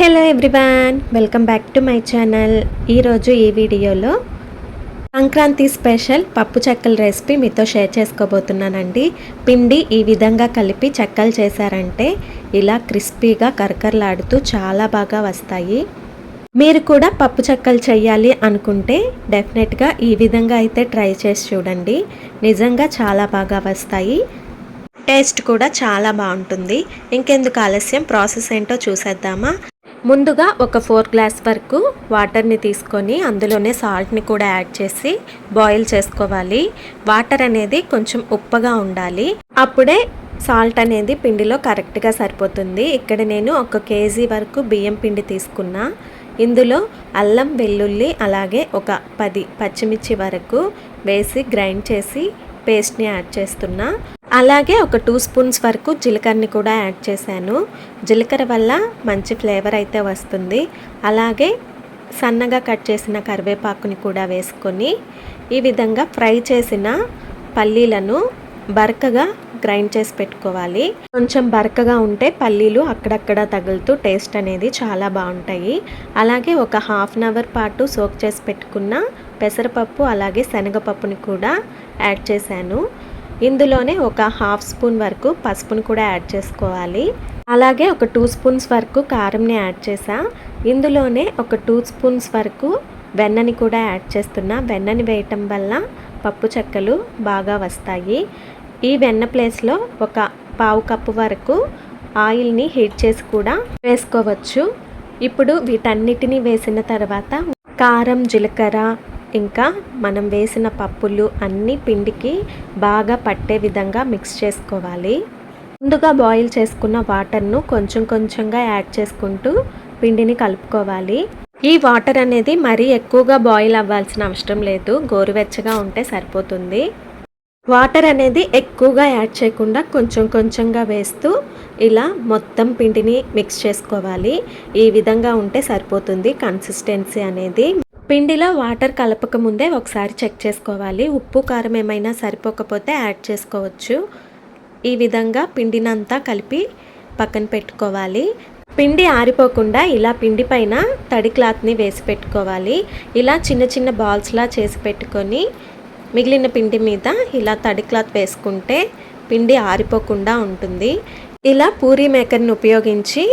Hello everyone welcome back to my channel ఈరోజు ఈ వీడియోలో సంక్రాంతి స్పెషల్ పప్పు చెక్కల రెసిపీ మీతో షేర్ చేసుకోబోతున్నానండి. పిండి ఈ విధంగా కలిపి చెక్కలు చేశారంటే ఇలా క్రిస్పీగా కరకరలాడుతూ చాలా బాగా వస్తాయి. మీరు కూడా పప్పు చెక్కలు చేయాలి అనుకుంటే డెఫినెట్గా ఈ విధంగా అయితే ట్రై చేసి చూడండి. నిజంగా చాలా బాగా వస్తాయి. టేస్ట్ కూడా చాలా బాగుంటుంది. ఇంకెందుకు ఆలస్యం ప్రాసెస్ ఏంటో చూసేద్దామా? ముందుగా ఒక ఫోర్ గ్లాస్ వరకు వాటర్ని తీసుకొని అందులోనే సాల్ట్ని కూడా యాడ్ చేసి బాయిల్ చేసుకోవాలి. వాటర్ అనేది కొంచెం ఉప్పగా ఉండాలి. అప్పుడే సాల్ట్ అనేది పిండిలో కరెక్ట్గా సరిపోతుంది. ఇక్కడ నేను ఒక కేజీ వరకు బియ్యం పిండి తీసుకున్నా. ఇందులో అల్లం వెల్లుల్లి అలాగే ఒక పది పచ్చిమిర్చి వరకు వేసి గ్రైండ్ చేసి పేస్ట్ని యాడ్ చేస్తున్నా. అలాగే ఒక టూ స్పూన్స్ వరకు జీలకర్రని కూడా యాడ్ చేశాను. జీలకర్ర వల్ల మంచి ఫ్లేవర్ అయితే వస్తుంది. అలాగే సన్నగా కట్ చేసిన కరివేపాకుని కూడా వేసుకొని ఈ విధంగా ఫ్రై చేసిన పల్లీలను బరకగా గ్రైండ్ చేసి పెట్టుకోవాలి. కొంచెం బరకగా ఉంటే పల్లీలు అక్కడక్కడ తగులుతూ టేస్ట్ అనేది చాలా బాగుంటాయి. అలాగే ఒక హాఫ్ అన్ అవర్ పాటు సోక్ చేసి పెట్టుకున్న పెసరపప్పు అలాగే శనగపప్పుని కూడా యాడ్ చేశాను. ఇందులోనే ఒక హాఫ్ స్పూన్ వరకు పసుపును కూడా యాడ్ చేసుకోవాలి. అలాగే ఒక టూ స్పూన్స్ వరకు కారంని యాడ్ చేసా ఇందులోనే ఒక టూ స్పూన్స్ వరకు వెన్నని కూడా యాడ్ చేస్తున్నా. వెన్నని వేయటం వల్ల పప్పు చెక్కలు బాగా వస్తాయి. ఈ వెన్న ప్లేస్లో ఒక పావు కప్పు వరకు ఆయిల్ని హీట్ చేసి కూడా వేసుకోవచ్చు. ఇప్పుడు వీటన్నిటిని వేసిన తర్వాత కారం జీలకర్ర ఇంకా మనం వేసిన పప్పులు అన్ని పిండికి బాగా పట్టే విధంగా మిక్స్ చేసుకోవాలి. ముందుగా బాయిల్ చేసుకున్న వాటర్ను కొంచెం కొంచెంగా యాడ్ చేసుకుంటూ పిండిని కలుపుకోవాలి. ఈ వాటర్ అనేది మరీ ఎక్కువగా బాయిల్ అవ్వాల్సిన అవసరం లేదు. గోరువెచ్చగా ఉంటే సరిపోతుంది. వాటర్ అనేది ఎక్కువగా యాడ్ చేయకుండా కొంచెం కొంచెంగా వేస్తూ ఇలా మొత్తం పిండిని మిక్స్ చేసుకోవాలి. ఈ విధంగా ఉంటే సరిపోతుంది కన్సిస్టెన్సీ అనేది. పిండిలో వాటర్ కలపక ముందే ఒకసారి చెక్ చేసుకోవాలి. ఉప్పు కారం ఏమైనా సరిపోకపోతే యాడ్ చేసుకోవచ్చు. ఈ విధంగా పిండినంతా కలిపి పక్కన పెట్టుకోవాలి. పిండి ఆరిపోకుండా ఇలా పిండి పైన తడి క్లాత్ని వేసి పెట్టుకోవాలి. ఇలా చిన్న చిన్న బాల్స్లా చేసి పెట్టుకొని మిగిలిన పిండి మీద ఇలా తడి క్లాత్ వేసుకుంటే పిండి ఆరిపోకుండా ఉంటుంది. ఇలా పూరీ మేకర్ని ఉపయోగించి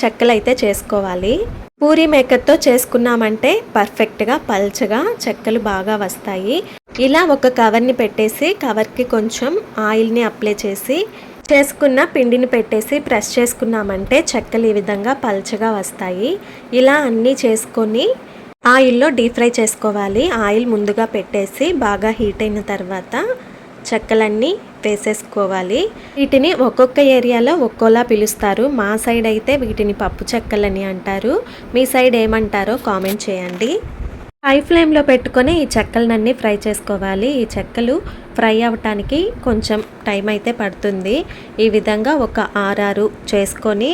చెక్కలైతే చేసుకోవాలి. పూరి మేకర్తో చేసుకున్నామంటే పర్ఫెక్ట్గా పల్చగా చెక్కలు బాగా వస్తాయి. ఇలా ఒక కవర్ని పెట్టేసి కవర్కి కొంచెం ఆయిల్ని అప్లై చేసి చేసుకున్న పిండిని పెట్టేసి ప్రెస్ చేసుకున్నామంటే చెక్కలు ఈ విధంగా పల్చగా వస్తాయి. ఇలా అన్నీ చేసుకొని ఆయిల్లో డీప్ ఫ్రై చేసుకోవాలి. ఆయిల్ ముందుగా పెట్టేసి బాగా హీట్ అయిన తర్వాత చెక్కలన్నీ వేసేసుకోవాలి. వీటిని ఒక్కొక్క ఏరియాలో ఒక్కోలా పిలుస్తారు. మా సైడ్ అయితే వీటిని పప్పు చెక్కలని అంటారు. మీ సైడ్ ఏమంటారో కామెంట్ చేయండి. హై ఫ్లేమ్లో పెట్టుకొని ఈ చెక్కలన్నీ ఫ్రై చేసుకోవాలి. ఈ చెక్కలు ఫ్రై అవ్వటానికి కొంచెం టైం అయితే పడుతుంది. ఈ విధంగా ఒక ఆరారు చేసుకొని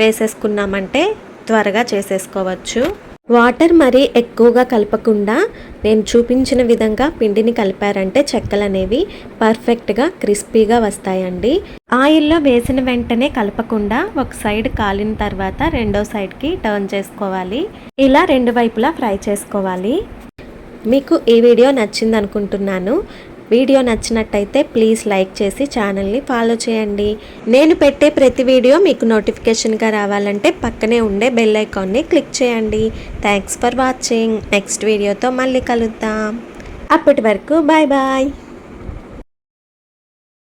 వేసేసుకున్నామంటే త్వరగా చేసేసుకోవచ్చు. వాటర్ మరీ ఎక్కువగా కలపకుండా నేను చూపించిన విధంగా పిండిని కలిపారంటే చెక్కలు అనేవి పర్ఫెక్ట్గా క్రిస్పీగా వస్తాయండి. ఆయిల్లో వేసిన వెంటనే కలపకుండా ఒక సైడ్ కాలిన తర్వాత రెండో సైడ్కి టర్న్ చేసుకోవాలి. ఇలా రెండు వైపులా ఫ్రై చేసుకోవాలి. మీకు ఈ వీడియో నచ్చింది అనుకుంటున్నాను వీడియో నచ్చినట్టయితే ప్లీజ్ లైక్ చేసి ఛానల్ని ఫాలో చేయండి. నేను పెట్టే ప్రతి వీడియో మీకు నోటిఫికేషన్గా రావాలంటే పక్కనే ఉండే బెల్ ఐకాన్ని క్లిక్ చేయండి. Thanks for watching. నెక్స్ట్ వీడియోతో మళ్ళీ కలుద్దాం. అప్పటి వరకు బాయ్ బాయ్